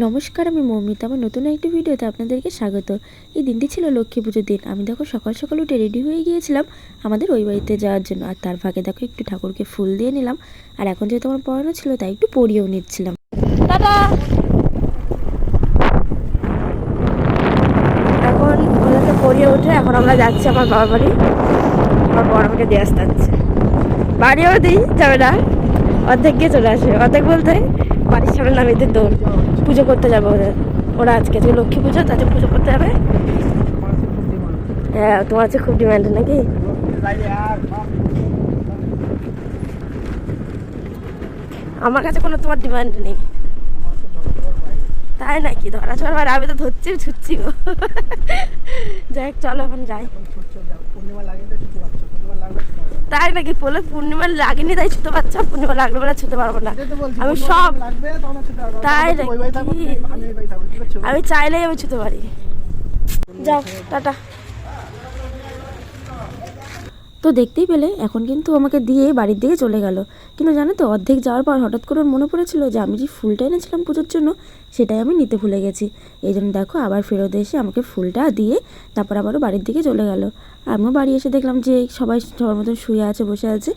নমস্কার, আমি মৌমিতা আমার নতুন একটি ভিডিওতে আপনাদেরকে স্বাগত। এই দিনটি ছিল লক্ষ্মী পুজোর দিন। আমি দেখো সকাল সকাল উঠে রেডি হয়ে গিয়েছিলাম আমাদের ওই বাড়িতে যাওয়ার জন্য। আর তার ফাঁকে দেখো একটু ঠাকুরকে ফুল দিয়ে নিলাম। আর এখন যেহেতু আমার পড়ানো ছিল, তাই একটু পড়িয়েও নিচ্ছিলাম। টাটা এখন ওদেরকে পড়িয়ে উঠে এখন আমরা যাচ্ছি আমার বাবার বাড়ি। আমার বড় আমাকে দিয়ে আসতে বাড়িও দিই, যাবে না। অর্ধেক গিয়ে চলে আসবে। অর্ধেক বলতে বাড়ির সামনে নামে এদের দৌড়। পুজো করতে যাব ওদের। ওরা আজকে আজকে লক্ষ্মী পুজো তাদের পুজো করতে যাবে। হ্যাঁ তোমার আছে খুব ডিমান্ড নাকি? আমার কাছে কোনো তোমার ডিমান্ড নেই। তাই নাকি? ধরা ছোড়া আর আমি তো ধরছি ছুটছি গো। যাই হোক, চলো এখন যাই। তাই নাকি বলে পূর্ণিমা লাগেনি তাই ছুতে পারছি? পূর্ণিমা লাগলে বলে ছুতে পারব না। আমি সব তাই নাকি? আমি চাইলেই আমি ছুতে পারি। যাও টাটা। তো দেখতেই পেলে এখন কিন্তু আমাকে দিয়ে বাড়ির দিকে চলে গেল। কিন্তু জানো তো, অর্ধেক যাওয়ার পর হঠাৎ করে মনে পড়েছিল যে আমি যে ফুলটা এনেছিলাম পুজোর জন্য, সেটাই আমি নিতে ভুলে গেছি। এই জন্য দেখো আবার ফেরত এসে আমাকে ফুলটা দিয়ে তারপর আবারও বাড়ির দিকে চলে গেল। আমিও বাড়ি এসে দেখলাম যে সবাই সবার মতন শুয়ে আছে, বসে আছে।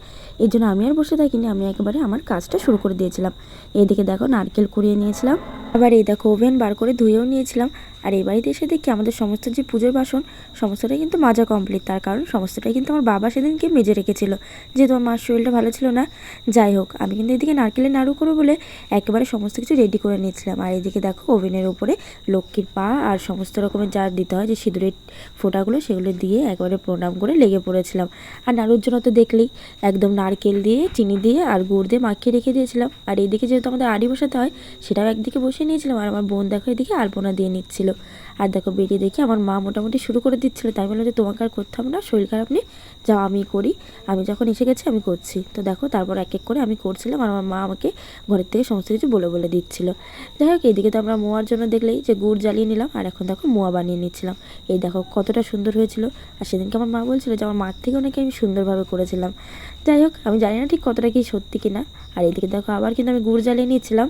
এই জন্য আমি আর বসে থাকিনি, আমি একেবারে আমার কাজটা শুরু করে দিয়েছিলাম। এইদিকে দেখো নারকেল কুড়িয়ে নিয়েছিলাম। আবার এই দেখো ওভেন বার করে ধুয়েও নিয়েছিলাম। আর এই বাড়িতে এসে দেখি আমাদের সমস্ত যে পুজোর বাসন, সমস্তটাই কিন্তু মাজা কমপ্লিট তার কারণ সমস্তটাই কিন্তু আমার বাবা সেদিনকে মেজে রেখেছিল। যেহেতু আমার মার শরীরটা ভালো ছিল না, যাই হোক, আমি কিন্তু এদিকে নারকেলের নাড়ু করব বলে একেবারে সমস্ত কিছু রেডি করে নিয়েছিলাম। আর এদিকে দেখো, ওভেনের উপরে লক্ষ্মীর পা আর সমস্ত রকমের যা দিতে হয়, যে সিঁদুরের ফোঁটাগুলো, সেগুলো দিয়ে একবারে প্রণাম করে লেগে পড়েছিলাম। আর নাড়ুর জন্য তো দেখলেই, একদম নারকেল দিয়ে, চিনি দিয়ে আর গুড় দিয়ে মাখিয়ে রেখে দিয়েছিলাম। আর এইদিকে যেহেতু আমাদের আড়ি বসাতে হয়, সেটাও একদিকে বসে নিয়েছিলাম। আর আমার বোন দেখো, এদিকে আলপনা দিয়ে নিচ্ছিল। আর দেখো, বেরিয়ে দেখি আমার মা মোটামুটি শুরু করে দিচ্ছিল। তাই বললাম যে তোমাকে আর করতে হবে না, শরীর খারাপ নেই যাও আমি করি, আমি যখন এসে গেছি, আমি করছি। তো দেখো, তারপর এক এক করে আমি করছিলাম আর আমার মা আমাকে ঘরের থেকে সমস্ত কিছু বলে বলে দিচ্ছিল। যাই হোক এইদিকে তো আমরা মোয়ার জন্য দেখলেই যে গুড় জ্বালিয়ে নিলাম আর এখন দেখো মোয়া বানিয়ে নিচ্ছিলাম। এই দেখো কতটা সুন্দর হয়েছিল। আর সেদিনকে আমার মা বলছিল যে আমার মার থেকেও নাকি আমি সুন্দরভাবে করেছিলাম। যাই হোক, আমি জানি না ঠিক কতটা কি সত্যি কিনা। আর এইদিকে দেখো আবার কিন্তু আমি গুড় জ্বালিয়ে নিয়েছিলাম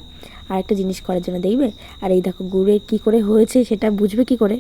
আর একটা জিনিস করার জন্য দেখবে? আর এই দেখো গুড়ের কি করে হয়েছে সেটা বুঝবে কি করে?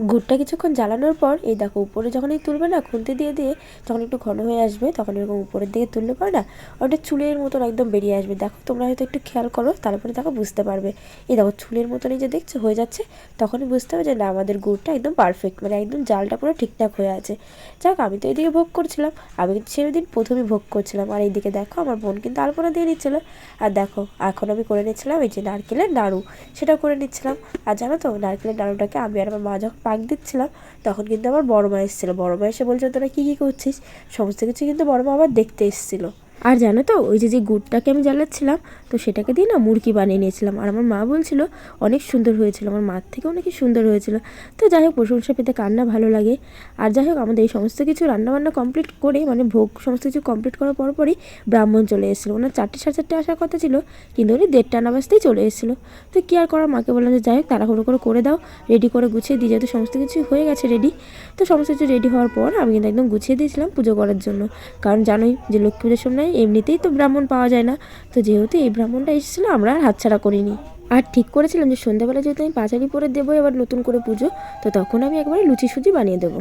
গুড়টা কিছুক্ষণ জ্বালানোর পর, এই দেখো, উপরে যখন এই তুলবে না, খুন্তি দিয়ে দিয়ে যখন একটু ঘন হয়ে আসবে, তখন এরকম উপরের দিকে তুললে পরে না, ওটা চুলের মতন একদম বেরিয়ে আসবে। দেখো, তোমরা হয়তো একটু খেয়াল করো, তারপরে দেখো বুঝতে পারবে। এই দেখো, চুলের মতন এই যে দেখছ, হয়ে যাচ্ছে, তখনই বুঝতে হবে যে না, আমাদের গুড়টা একদম পারফেক্ট মানে একদম জালটা পুরো ঠিকঠাক হয়ে আছে। যাক, আমি তো এইদিকে ভোগ করছিলাম, আমি কিন্তু সেদিন প্রথমেই ভোগ করছিলাম। আর এইদিকে দেখো, আমার বোন কিন্তু আলপনা দিয়ে নিচ্ছিলো। আর দেখো, এখন আমি করে নিচ্ছিলাম এই যে নারকেলের নাড়ু সেটা করে নিচ্ছিলাম। আর জানো তো, নারকেলের নাড়ুটাকে আমি আর আমার মা যখন পাক দিচ্ছিলাম, তখন কিন্তু আমার বড় মা এসেছিল। বড় মা এসে বলছে, তোরা কী কী করছিস? সমস্ত কিছু কিন্তু বড় মা আবার দেখতে এসেছিল। আর জানো তো, ওই যে যে গুড়টাকে আমি জ্বালাচ্ছিলাম, তো সেটাকে দিয়ে না মুরগি বানিয়ে নিয়েছিলাম। আর আমার মা বলছিল, অনেক সুন্দর হয়েছিল। আমার মার থেকেও নাকি সুন্দর হয়েছিল। তো যাই হোক, প্রশংসা পেতে কান্না ভালো লাগে। আর যাই হোক, আমাদের এই সমস্ত কিছু রান্নাবান্না কমপ্লিট করে মানে ভোগ সমস্ত কিছু কমপ্লিট করার পরপরই ব্রাহ্মণ চলে এসেছিল। ওনার চারটে সাড়ে চারটে আসার কথা ছিল, কিন্তু উনি দেড়টা নামাজতেই চলে এসেছিল। তো কী আর করার, মাকে বললাম যে, যাই হোক, তাড়াহুড়ো করে করে দাও রেডি করে গুছিয়ে দিই যেহেতু সমস্ত কিছু হয়ে গেছে রেডি তো সমস্ত কিছু রেডি হওয়ার পর আমি কিন্তু একদম গুছিয়ে দিয়েছিলাম পুজো করার জন্য। কারণ জানোই যে, লক্ষ্মী পুজোর সময় এমনিতেই তো ব্রাহ্মণ পাওয়া যায় না। তো যেহেতু এই ব্রাহ্মণটা এসেছিল আমরা আর হাতছাড়া করিনি। আর ঠিক করেছিলাম যে সন্ধ্যাবেলা যেহেতু আমি পাঁচালি পরে দেবো এবার নতুন করে পুজো তো তখন আমি একবারে লুচি সুজি বানিয়ে দেবো।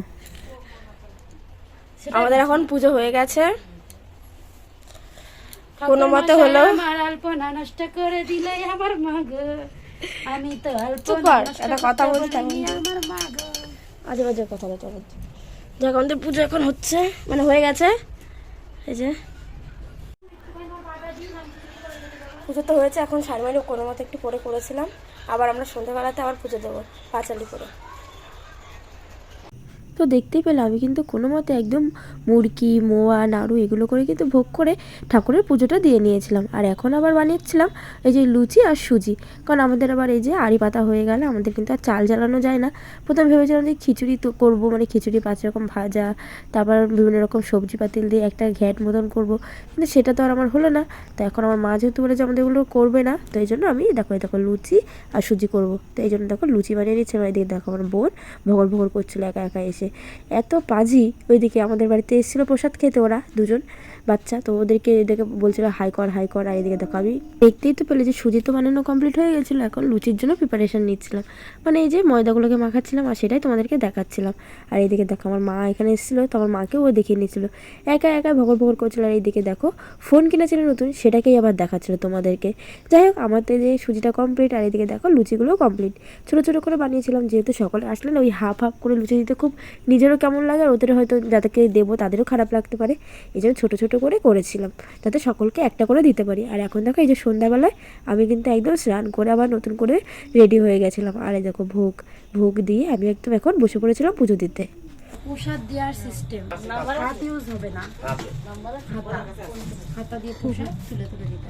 আমাদের এখন পুজো হয়ে গেছে। কোনো মতে হলো আমার আলপনা নষ্ট করে দিলে আমার মা আমি তো চুপ আলপনা কর, নষ্ট একটা কথা করতে বলতে আমার মা আজে বাজে কথা বলতে যাক আমাদের পুজো এখন হচ্ছে মানে হয়ে গেছে। এই যে পুজো তো হয়েছে, এখন মাইলে কোনো মতো একটু পরে করেছিলাম। আবার আমরা সন্ধ্যাবেলাতে আবার পুজো দেবো, পাঁচালি করে। তো দেখতেই পেলে আমি কিন্তু কোনো মতে একদম মুরগি, মোয়া, নাড়ু এগুলো করে কিন্তু ভোগ করে ঠাকুরের পুজোটা দিয়ে নিয়েছিলাম। আর এখন আবার বানিয়েছিলাম এই যে লুচি আর সুজি। কারণ আমাদের আবার এই যে আড়ি পাতা হয়ে গেলে আমাদের কিন্তু আর চাল জ্বালানো যায় না। প্রথমে ভেবেছিলাম যে খিচুড়ি তো করব মানে খিচুড়ি পাঁচ রকম ভাজা, তারপর বিভিন্ন রকম সবজি পাতিল দিয়ে একটা ঘ্যাট মতন করব। কিন্তু সেটা তো আর আমার হলো না। তো এখন আমার মা যেহেতু বলে যে আমাদের এগুলো করবে না, তো এই জন্য আমি দেখো দেখো লুচি আর সুজি করব। তো এই জন্য দেখো লুচি বানিয়ে নিচ্ছে। এদিকে দেখো আমার বোন ভগর ভগর করছিল একা একা এসে। এত পাজি ওইদিকে আমাদের বাড়িতে এসেছিল প্রসাদ খেতে ওরা দুজন। বাচ্চা, তো ওদেরকে এদিকে বলছিল, হাই কর হাই কর, আর এদিকে দেখো। আমি দেখতেই তো পেলে যে সুজি তো বানানো কমপ্লিট হয়ে গেছিল, এখন লুচির জন্য প্রিপারেশন নিচ্ছিলাম। মানে এই যে ময়দাগুলোকে মাখাচ্ছিলাম আর সেটাই তোমাদেরকে দেখাচ্ছিলাম। আর এইদিকে দেখো, আমার মা এখানে এসেছিল, তো আমার মাকেও ও দেখিয়ে নিচ্ছিল একা একা ভগর ভগর করছিল, আর এইদিকে দেখো ফোন কিনেছিল নতুন, সেটাকেই আবার দেখাচ্ছিল তোমাদেরকে। যাই হোক এই যে সুজিটা কমপ্লিট আর এদিকে দেখো, লুচিগুলোও কমপ্লিট ছোটো ছোটো করে বানিয়েছিলাম, যেহেতু সকলে আসলে ওই হাফ হাফ করে লুচি দিতে খুব নিজেরও কেমন লাগে, আর ওদের হয়তো যাদেরকে দেবো তাদেরও খারাপ লাগতে পারে। এই জন্য ছোটো ছোটো করে করেছিলাম। যাতে সকলকে একটা করে দিতে পারি। আর এখন দেখো এই যে সন্ধ্যাবেলায় আমি কিন্তু একদম স্নান করে আবার নতুন করে রেডি হয়ে গেছিলাম। আর এই দেখো ভোগ ভোগ দিয়ে আমি একদম এখন বসে পড়েছিলাম পুজো দিতে। প্রসাদ দেওয়ার সিস্টেম হাত ইউজ হবে না। হাতা দিয়ে প্রসাদ তুলে তুলে দিতে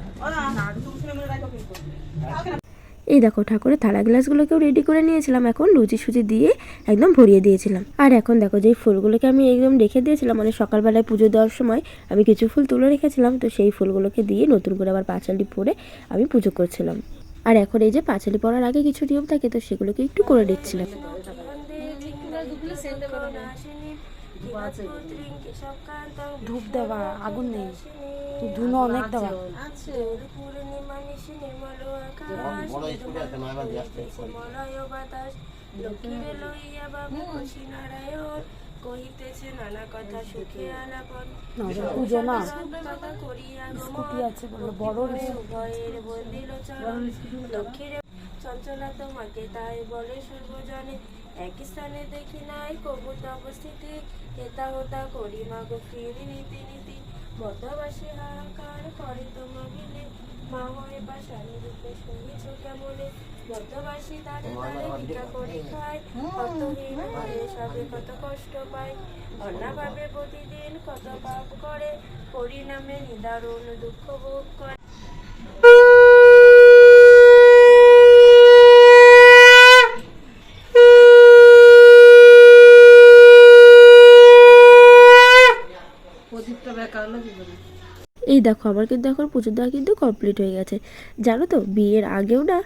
হবে। এই দেখো ঠাকুরের থালা গ্লাসগুলোকেও রেডি করে নিয়েছিলাম, এখন লুচি সুচি দিয়ে একদম ভরিয়ে দিয়েছিলাম। আর এখন দেখো যেই ফুলগুলোকে আমি একদম রেখে দিয়েছিলাম মানে সকালবেলায় পুজো দেওয়ার সময় আমি কিছু ফুল তুলে রেখেছিলাম, তো সেই ফুলগুলোকে দিয়ে নতুন করে আবার পাঁচালি পরে আমি পুজো করছিলাম। আর এখন এই যে পাঁচালি পরার আগে কিছু নিয়ম থাকে, তো সেগুলোকে একটু করে দিচ্ছিলাম ধূপ দেওয়া আগুন নেই। ধুনো অনেক দেওয়া। আছে পুজো না। স্কুটি আছে বড় চঞ্চলা তোমাকে তাই বলে সর্বজনে এক স্থানে দেখি নাই কবুত অবস্থিতি হেতা হোতা করি মাগো ফিরি নীতি নীতি। বদ্ধবাসী হাহাকার করে তোমা বিলে মা হয়ে পাশানি রূপে সহিছ কেমনে? বদ্ধবাসী তারে তারে ভিক্ষা করি খায় অর্থহীন হয়ে সবে কত কষ্ট পায়। অন্যভাবে প্রতিদিন কত পাপ করে পরিণামে নিদারুণ দুঃখ ভোগ করে। এই দেখো, আমার কিন্তু এখন পুজো দেওয়া কিন্তু কমপ্লিট হয়ে গেছে। জানো তো, বিয়ের আগেও না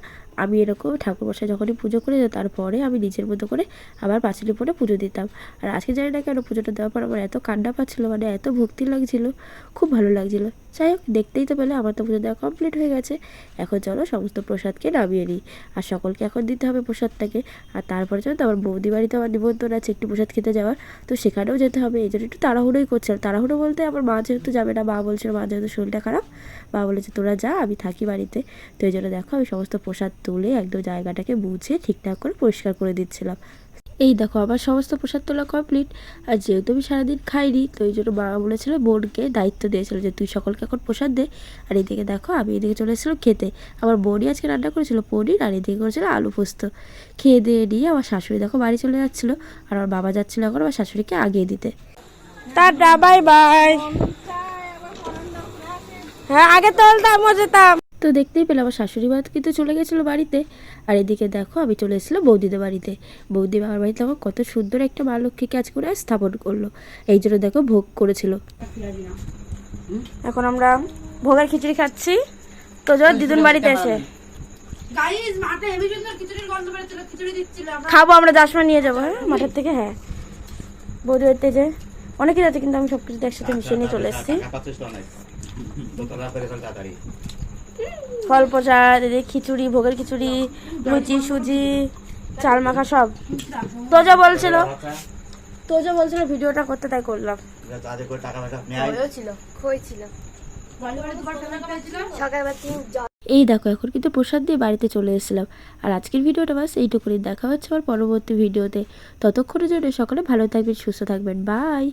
আমি এরকম ঠাকুর বসায় যখনই পুজো করে তারপরে আমি নিজের মতো করে আবার পাঁচিলি পরে পুজো দিতাম। আর আজকে জানি না কেন পুজোটা দেওয়ার পর আমার এত কান্না পাচ্ছিলো মানে এত ভক্তি লাগছিল, খুব ভালো লাগছিল। যাই হোক, দেখতেই তো পেলে, আমার তো পুজো দেওয়া কমপ্লিট হয়ে গেছে। এখন চলো সমস্ত প্রসাদকে নামিয়ে নিই। আর সকলকে এখন দিতে হবে প্রসাদটাকে। আর তারপরে চলো তো, আমার বৌদি বাড়িতে আমার নিমন্ত্রণ আছে একটু প্রসাদ খেতে যাওয়ার। তো সেখানেও যেতে হবে। এই জন্য একটু তাড়াহুড়োই করছিলাম। তাড়াহুড়ো বলতে আমার মা যেহেতু যাবে না, মা বলছিল মা যেহেতু শরীরটা খারাপ, মা বলেছে তোরা যা, আমি থাকি বাড়িতে। তো এই জন্য দেখো, আমি সমস্ত প্রসাদ তুলে একদম জায়গাটাকে বুঝে ঠিকঠাক করে পরিষ্কার করে দিচ্ছিলাম। এই দেখো আমার সমস্ত প্রসাদ তোলা কমপ্লিট আর যেহেতু আমি সারাদিন খাইনি, তো এই জন্য মা বলেছিল, বোনকে দায়িত্ব দিয়েছিল যে তুই সকলকে এখন প্রসাদ দে। আর এদিকে দেখো, আমি এদিকে চলে এসেছিলাম খেতে। আমার বোনই আজকে রান্না করেছিল পনির, আর এদিকে করেছিল আলু পোস্ত। খেয়ে দিয়ে নিয়ে আমার শাশুড়ি দেখো বাড়ি চলে যাচ্ছিল, আর আমার বাবা যাচ্ছিল এখন আমার শাশুড়িকে আগিয়ে দিতে। Tata, bye bye. হ্যাঁ আগে তো যেতাম তো দেখতেই পেলাম আমার শাশুড়ি মা কিন্তু চলে গেছিল বাড়িতে আর এদিকে দেখো আমি চলে এসেছিলাম বৌদিদের বাড়িতে বৌদি বাবার বাড়িতে আমার কত সুন্দর একটা মা লক্ষ্মীকে আজ করে স্থাপন করল এই জন্য দেখো ভোগ করেছিল এখন আমরা ভোগের খিচুড়ি খাচ্ছি তো জোর দিদুন বাড়িতে এসে খাব আমরা সময় নিয়ে যাব হ্যাঁ মাঠের থেকে হ্যাঁ বৌদি বাড়িতে যে অনেক আছে কিন্তু আমি সব কিছু একসাথে মিশিয়ে নিয়ে চলে এসেছি ফল প্রসাদ এদিকে খিচুড়ি, ভোগের খিচুড়ি, লুচি, সুজি, চাল মাখা সব। তোজো বলছিল। তোজো বলছিল ভিডিওটা করতে, তাই করলাম। এই দেখো, এখন কিন্তু প্রসাদ দিয়ে বাড়িতে চলে এসেছিলাম। আর আজকের ভিডিওটা বাস এইটুকুনি। দেখা হচ্ছে আমার পরবর্তী ভিডিওতে। ততক্ষণের জন্য সকলে ভালো থাকবেন, সুস্থ থাকবেন। বাই।